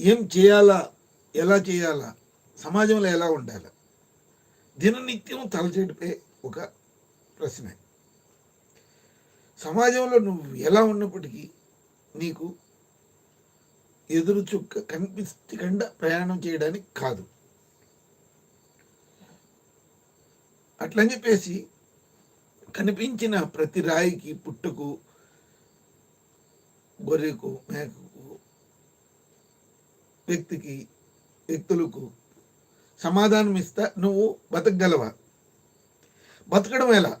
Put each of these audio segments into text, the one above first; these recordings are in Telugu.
ఏం చేయాలా? ఎలా చేయాలా? సమాజంలో ఎలా ఉండాలా? దిననిత్యం తలచేటిపై ఒక ప్రశ్న. సమాజంలో నువ్వు ఎలా ఉన్నప్పటికీ నీకు ఎదురు చుక్క కనిపించకుండా ప్రయాణం చేయడానికి కాదు. అట్లని చెప్పేసి కనిపించిన ప్రతి రాయికి పుట్టుకు గొర్రెకు మేకకు వ్యక్తికి వ్యక్తులకు సమాధానం ఇస్తా నువ్వు బతకగలవా? బతకడం ఎలా?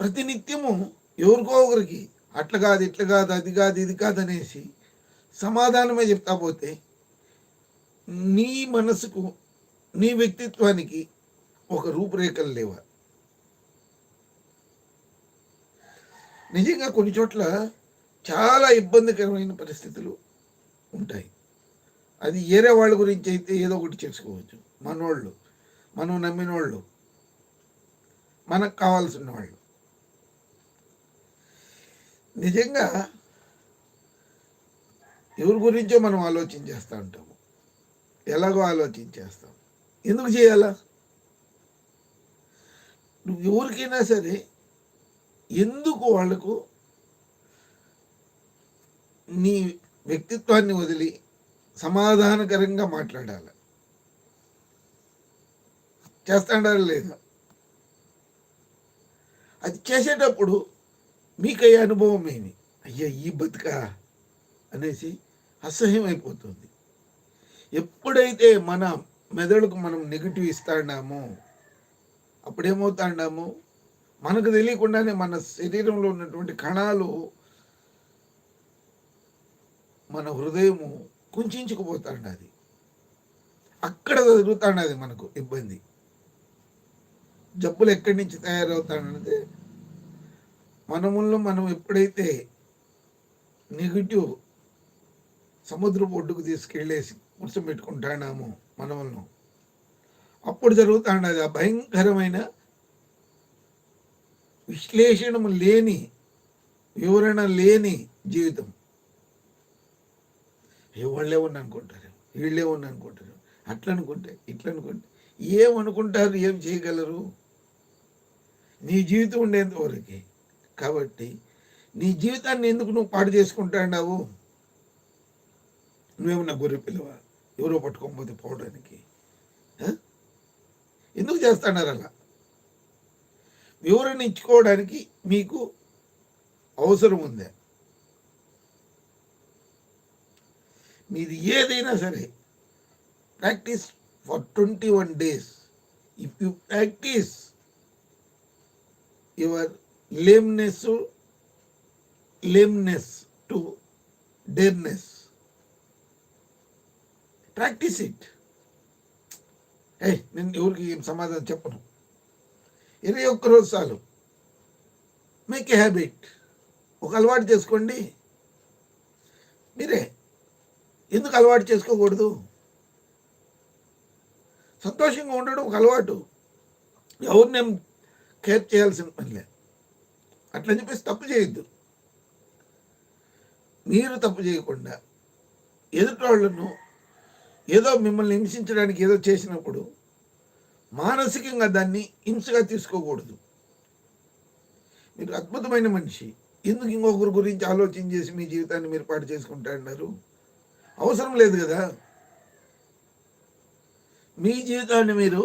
ప్రతినిత్యము ఎవరికో ఒకరికి అట్లా కాదు ఇట్లా కాదు అది కాదు ఇది కాదు అనేసి సమాధానమే చెప్తా పోతే నీ మనసుకు నీ వ్యక్తిత్వానికి ఒక రూపురేఖలు లేవా? నిజంగా కొన్ని చోట్ల చాలా ఇబ్బందికరమైన పరిస్థితులు ఉంటాయి. అది ఏరే వాళ్ళ గురించి అయితే ఏదో ఒకటి చేసుకోవచ్చు. మనోళ్ళు మనం నమ్మినోళ్ళు మనకు కావాల్సిన వాళ్ళు. నిజంగా ఎవరి గురించో మనం ఆలోచించేస్తూ ఉంటాము. ఎలాగో ఆలోచించేస్తాం ఎందుకు చేయాలా? నువ్వు ఎవరికైనా సరే ఎందుకు వాళ్ళకు నీ వ్యక్తిత్వాన్ని వదిలి సమాధానకరంగా మాట్లాడాలి. చేస్తాడారా లేదా? అది చేసేటప్పుడు మీకయ్యే అనుభవం ఏమి? అయ్యా ఈ బతుక? అనేసి అసహ్యం అయిపోతుంది ఎప్పుడైతే మన మెదడుకు మనం నెగిటివ్ ఇస్తాడామో అప్పుడేమవుతాడాము మనకు తెలియకుండానే మన శరీరంలో ఉన్నటువంటి కణాలు మన హృదయము కుంచుకుపోతాండది అక్కడ జరుగుతాండది మనకు ఇబ్బంది. జబ్బులు ఎక్కడి నుంచి తయారవుతాడంటే మనముల్లో మనం ఎప్పుడైతే నెగిటివ్ సముద్రపు ఒడ్డుకు తీసుకెళ్ళేసి కూర్చోబెట్టుకుంటాడామో మనములను అప్పుడు జరుగుతాండది ఆ భయంకరమైన విశ్లేషణము లేని వివరణ లేని జీవితం. వాళ్ళే ఉన్న అనుకుంటారు వీళ్ళే ఉన్న అనుకుంటారు. అట్లా అనుకుంటే ఇట్లా అనుకుంటే. ఏమనుకుంటారు ఏం చేయగలరు? నీ జీవితం ఉండేంతవరకు కాబట్టి నీ జీవితాన్ని ఎందుకు నువ్వు పాడు చేసుకుంటాడావు నువ్వేమన్నా గొర్రె పిల్లవా? ఎవరో పట్టుకోకపోతే పోవడానికి. ఎందుకు చేస్తున్నారు అలా? వివరణ ఇచ్చుకోవడానికి మీకు అవసరం ఉందా? మీది ఏదైనా సరే practice for twenty one days if you practice your lameness lameness to darkness practice it ఏ నేను ఎవరికి ఏం సమాధానం చెప్పను. ఇరవై ఒక్క రోజు చాలు. మేక్ ఏ హ్యాబిట్ ఒక అలవాటు చేసుకోండి. మీరే. ఎందుకు అలవాటు చేసుకోకూడదు? సంతోషంగా ఉండడం ఒక అలవాటు. ఎవరినేం కేర్ చేయాల్సిన పనిలే అట్లా చెప్పేసి తప్పు చేయొద్దు. మీరు తప్పు చేయకుండా ఎదుటోళ్ళను ఏదో మిమ్మల్ని హింసించడానికి ఏదో చేసినప్పుడు మానసికంగా దాన్ని హింసగా తీసుకోకూడదు. మీరు అద్భుతమైన మనిషి. ఎందుకు ఇంకొకరి గురించి ఆలోచన చేసి మీ జీవితాన్ని మీరు పాటు చేసుకుంటా అన్నారు? అవసరం లేదు కదా. మీ జీవితాన్ని మీరు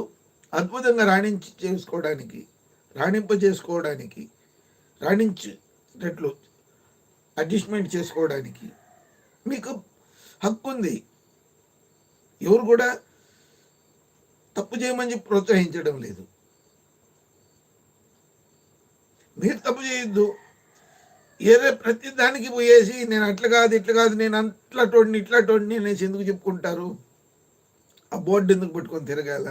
అద్భుతంగా రాణించి చేసుకోవడానికి రాణింప చేసుకోవడానికి రాణించేటట్లు అడ్జస్ట్మెంట్ చేసుకోవడానికి మీకు హక్కు ఉంది. ఎవరు కూడా తప్పు చేయమని ప్రోత్సహించడం లేదు. మీరు తప్పు చేయొద్దు. ఏదో ప్రతి దానికి పోయేసి నేను అట్లా కాదు ఇట్లా కాదు నేను అట్లా టోడిని ఇట్లా టోడిని అనేసి ఎందుకు చెప్పుకుంటారు? ఆ బోర్డు ఎందుకు పట్టుకొని తిరగాల?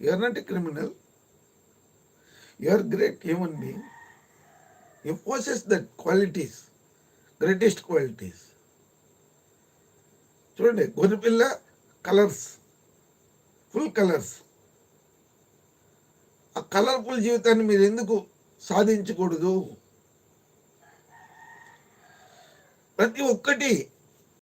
You're not a criminal your great human being you possess that qualities greatest qualities చూడండి గొర్రెపిల్ల కలర్స్ ఫుల్ కలర్స్ ఆ కలర్ఫుల్ జీవితాన్ని మీరు ఎందుకు సాధించకూడదు? ప్రతి ఒక్కటి